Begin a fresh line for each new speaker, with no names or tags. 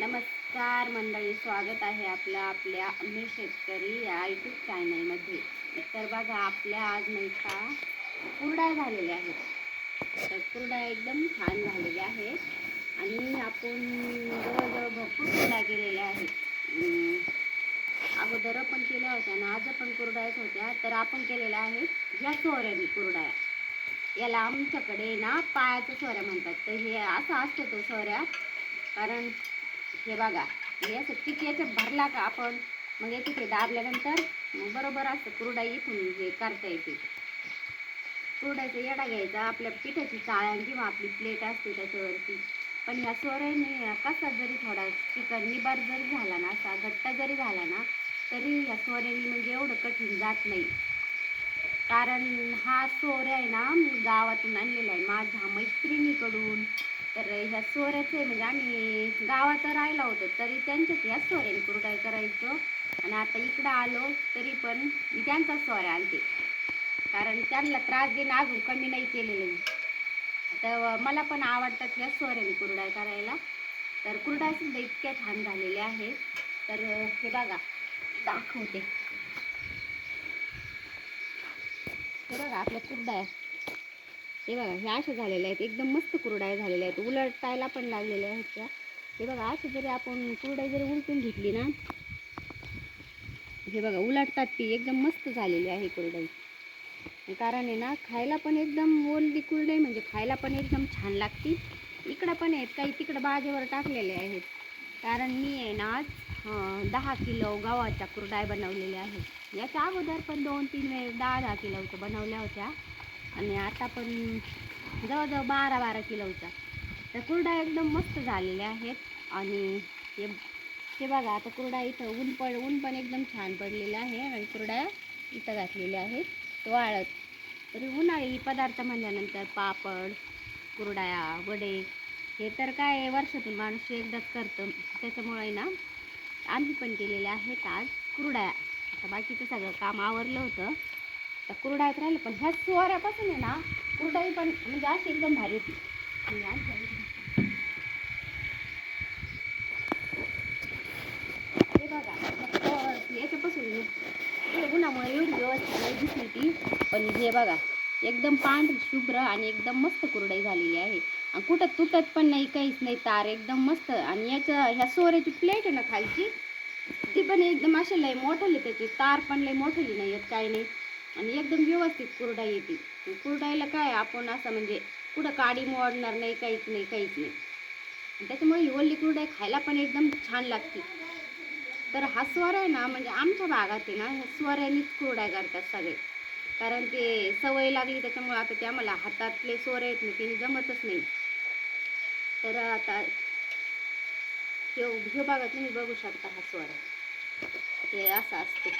नमस्कार मंडळी स्वागत आहे आपलं आपल्या मी शेतकरी या यूट्यूब चॅनलमध्ये तर बघा आपल्या आज नाही का कुरड्या झालेल्या आहेत. तर कुरड्या एकदम छान झालेल्या आहेत. आणि आपण जवळजवळ भरपूर कुरड्या केलेल्या आहेत. अगोदर पण केल्या होत्या आणि आज पण कुरडायच होत्या. तर आपण केलेल्या आहेत ह्या चोऱ्यानी कुरडाया. याला आमच्याकडे ना पायाच्या सोऱ्या म्हणतात. तर हे असं असतं तो सोऱ्या. कारण हे बघा हे असं याचं याच्यात भरला का आपण? मग हे तिथे दाबल्यानंतर बरोबर असतं कुरडा इथून हे करता येते. कुरडाईचा येडा घ्यायचा आपल्या पिठाची चाळण किंवा आपली प्लेट असते त्याच्यावरती. पण ह्या सोऱ्याने कसा जरी थोडा चिकन निबार जरी झाला ना असा घट्ट जरी झाला ना तरी ह्या सोऱ्याने म्हणजे एवढं कठीण जात नाही. कारण हा सोऱ्या आहे ना गावातून आणलेला आहे माझ्या मैत्रिणीकडून. ह्या सोऱ्याचं म्हणजे आम्ही गावात राहिला होतो तरी त्यांच्याच ह्या सोऱ्याने कुरडाई करायचो. आणि आता इकडं आलो तरी पण मी त्यांचाच सोऱ्या आणते. कारण त्यांना त्रास देणं अजून कमी नाही केलेलं तर मला पण आवडतात ह्या सोऱ्याने कुरडाई करायला. तर कुरडाई सुद्धा इतक्या छान झालेल्या आहेत. तर हे बघा दाखवते. हे बघा आपल्या कुरडाया. हे बघा ह्या अशा झालेल्या आहेत. एकदम मस्त कुरडाय झालेल्या आहेत. उलटायला पण लागलेल्या आहेत त्या. हे बघा अशी जरी आपण कुरडाई जरी उलटून घेतली ना हे बघा उलटतात ती. एकदम मस्त झालेली आहे कुरडाई. कारण आहे ना खायला पण एकदम ओलली कुरडई म्हणजे खायला पण एकदम छान लागते. इकडं पण आहेत काही तिकडं बाजेवर टाकलेले आहेत. कारण मी आहे ना आज दहा किलो गव्हाच्या कुरडाय बनवलेल्या आहेत. याच्या अगोदर पण दोन तीन वेळेस दहा दहा किलोच्या बनवल्या होत्या. आणि आता पण जवळजवळ बारा बारा किलोचा. तर कुरडा एकदम मस्त झालेल्या आहेत. आणि हे हे बघा आता कुरडा इथं ऊन पड ऊन पण एकदम छान पडलेलं आहे आणि कुरडा इथं घातलेल्या आहेत. वाळत. तरी उन्हाळी पदार्थ म्हणल्यानंतर पापड कुरडाया वडे हे तर काय वर्षातून माणूस एकदाच करतं. त्याच्यामुळे ना आम्ही पण केलेले आहेत आज कुरडाया. आता बाकीचं सगळं काम आवरलं होतं. तर कुरडायत राहिलं पण ह्या सुवाऱ्यापासून आहे ना कुरडाई पण म्हणजे अशी एकदम भारी होती. आणि आज- हे बघा फक्त याच्यापासून उन्हामुळे एवढी व्यवस्थित नाही दिसली ती. पण हे बघा एकदम पांढरी शुभ्र आणि एकदम मस्त कुरडाई झालेली आहे. आणि कुठं तुटत पण नाही काहीच नाही तार एकदम मस्त. आणि याचं ह्या सोऱ्याची प्लेट आहे ना खालची ती पण एकदम अशी लय मोठली त्याची तार पण लय मोठली नाही येत काही नाही. आणि एकदम व्यवस्थित कुरडाई येते. कुरडाईला काय आपण असं म्हणजे कुठं काडी मोडणार नाही काहीच नाही काहीच नाही. त्याच्यामुळे ही ओली कुरडाई खायला पण एकदम छान लागते. तर हा स्वर आहे ना म्हणजे आमच्या भागात आहे ना ह्या स्वऱ्यानीच कुरडाई करतात सगळे. कारण ते सवय लागली त्याच्यामुळे आता ते आम्हाला हातातले स्वर आहेत ना ते जमतच नाही. तर आता हे ह्यो भागात तुम्ही बघू शकता हा स्वर. हे असं असतं.